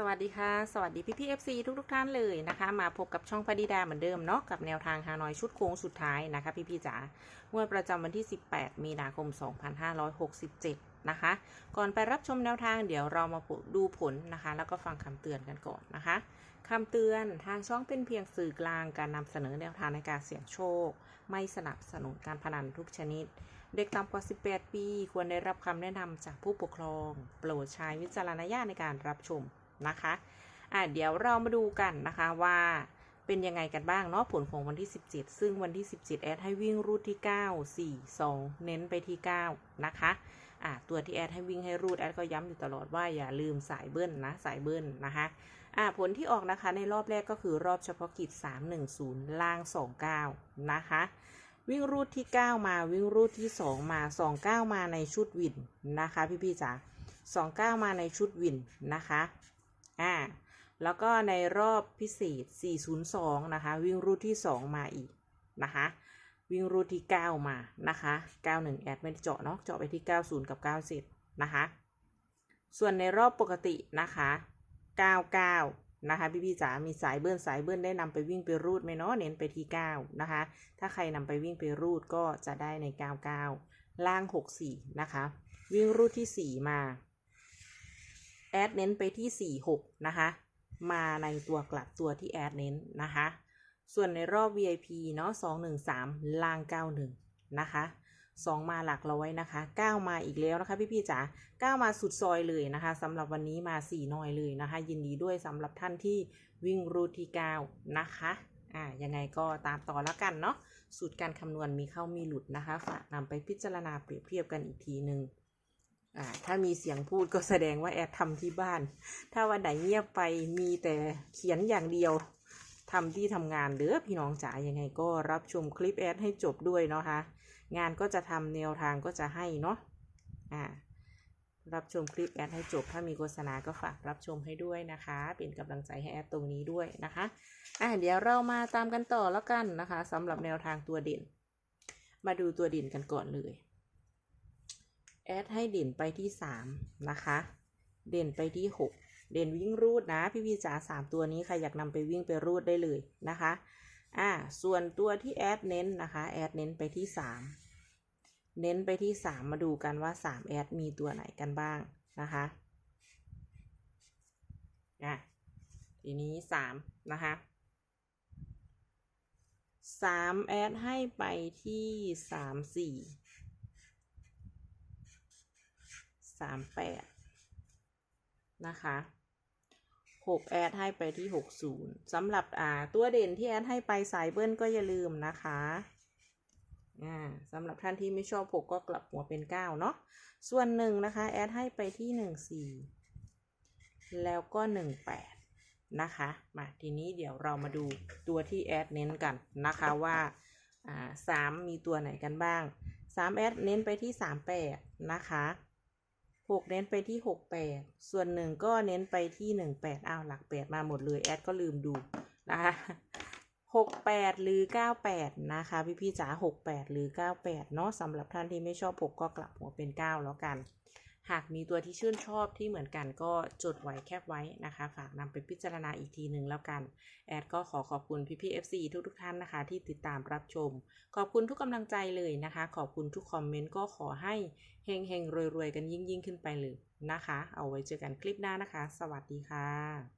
สวัสดีค่ะ สวัสดีพี่พี่เอฟซีทุกทุกท่านเลยนะคะ มาพบกับช่องพดิดาเหมือนเดิมเนาะกับแนวทางฮานอยชุดโค้งสุดท้ายนะคะพี่พี่จ๋างวดประจำวันที่ 18 มีนาคม 2567 นะคะ ก่อนไปรับชมแนวทางเดี๋ยวเรามาดูผลนะคะ แล้วก็ฟังคำเตือนกันก่อนนะคะคำเตือนทางช่องเป็นเพียงสื่อกลางการนำเสนอแนวทางในการเสี่ยงโชค ไม่สนับสนุนการพนันทุกชนิดเด็กต่ำกว่า 18 ปี ควรได้รับคำแนะนำจากผู้ปกครอง โปรดใช้วิจารณญาณในการรับชม นะคะอะเดี๋ยวเรามาดูกันนะคะว่าเป็นยังไงกันบ้างเนาะผลของวันที่ 17 ซึ่งวันที่ 17 แอดให้วิ่งรูทที่ 9 4 2 เน้นไปที่ 9 นะคะอะตัวที่แอดให้วิ่งให้รูดแอดก็ย้ำอยู่ตลอดว่าอย่าลืมสายเบิ้ลนะสายเบิ้ลนะคะอะผลที่ออกนะคะในรอบแรกก็คือรอบเฉพาะกิจ 310 ล่าง 29 นะคะวิ่งรูทที่ 9 มาวิ่งรูทที่ 2 มา 29 มาในชุดวินนะคะ พี่พี่ๆจ๋า29 มาในชุดวินนะคะ อ่า แล้วก็ในรอบพิเศษ 402 นะคะ วิ่งรูทที่ 2 มาอีกนะคะ วิ่งรูทที่ 9 มานะคะ 91 แอดไม่ได้เจาะเนาะ เจาะไปที่ 90 กับ97นะคะ ส่วนในรอบปกตินะคะ 99 นะคะ พี่พี่ๆจ๋า มีสายเบิ้ลสายเบิ้ลได้นำไปวิ่งไปรูดไหมเนาะ เน้นไปที่ 9 นะคะ ถ้าใครนำไปวิ่งไปรูดก็จะได้ใน 99 ล่าง 64 นะคะ วิ่งรูดที่ 4 มา แอดเน้นไปที่ 46 นะคะ มาในตัวกลับตัวที่แอดเน้นนะคะ ส่วนในรอบ VIP เนาะ213 ล่าง 91 นะคะ 2 มาหลักร้อยนะคะ 9 มาอีกแล้วนะคะพี่พี่ๆจ๋า9 มาสุดซอยเลยนะคะสำหรับวันนี้มา 4 น้อยเลยนะคะ ยินดีด้วยสำหรับท่านที่วิ่งรูทที่ 9 นะคะอ่ายังไงก็ตามต่อแล้วกันเนาะสูตรการคำนวณมีเข้ามีหลุดนะคะ ฝากนำไปพิจารณาเปรียบเทียบกันอีกทีหนึ่ง อ่าถ้ามีเสียงพูดก็แสดงว่าแอดทำที่บ้าน ถ้าวันไหนเงียบไปมีแต่เขียนอย่างเดียวทำที่ทำงานเด้อพี่น้องจ๋ายังไงก็รับชมคลิปแอดให้จบด้วยเนาะคะงานก็จะทำแนวทางก็จะให้เนาะอ่ารับชมคลิปแอดให้จบ ถ้ามีโฆษณาก็ฝากรับชมให้ด้วยนะคะ เป็นกำลังใจให้แอดตรงนี้ด้วยนะคะอ่าเดี๋ยวเรามาตามกันต่อแล้วกันนะคะสำหรับแนวทางตัวเด่น มาดูตัวเด่นกันก่อนเลย แอดให้เด่นไปที่สามนะคะ เด่นไปที่หกเด่นวิ่งรูดนะ พี่พี่จ๋าสามตัวนี้ใครอยากนำไปวิ่งไปรูดได้เลยนะคะอ่าส่วนตัวที่แอดเน้นนะคะแอดเน้นไปที่สามเน้นไปที่สามมาดูกันว่าสามแอดมีตัวไหนกันบ้างนะคะอะทีนี้สามนะคะสามแอดให้ไปที่สาม สามแปดนะคะหกแอดให้ไปที่หกศูนย์สำหรับอ่าตัวเด่นที่แอดให้ไปสายเบิ้ลก็อย่าลืมนะคะอ่าสำหรับท่านที่ไม่ชอบหกก็กลับหัวเป็นเก้าเนาะส่วนหนึ่งนะคะแอดให้ไปที่หนึ่งสี่แล้วก็หนึ่งแปดนะคะมาทีนี้เดี๋ยวเรามาดูตัวที่แอดเน้นกันนะคะว่าอ่าสามมีตัวไหนกันบ้างสามแอดเน้นไปที่สามแปดนะคะ หกเน้นไปที่หกแปดส่วนหนึ่งก็เน้นไปที่หนึ่งแปดอ้าวหลักแปดมาหมดเลย แอดก็ลืมดูนะคะหกแปดหรือเก้าแปดนะคะ พี่พี่ๆจ๋าหกแปดหรือเก้าแปดเนาะสำหรับท่านที่ไม่ชอบหกก็กลับหัวเป็นเก้าแล้วกัน หากมีตัวที่ชื่นชอบที่เหมือนกันก็จดไว้แคบไว้นะคะ ฝากนำไปพิจารณาอีกทีหนึ่งแล้วกัน แอดก็ขอขอบคุณพี่พี่ๆ FC ทุกทุกท่านนะคะ ที่ติดตามรับชม ขอบคุณทุกกำลังใจเลยนะคะ ขอบคุณทุกคอมเมนต์ก็ขอให้เฮงเฮงๆรวยๆ กันยิ่งยิ่งๆขึ้นไปเลยนะคะ เอาไว้เจอกันคลิปหน้านะคะ สวัสดีค่ะ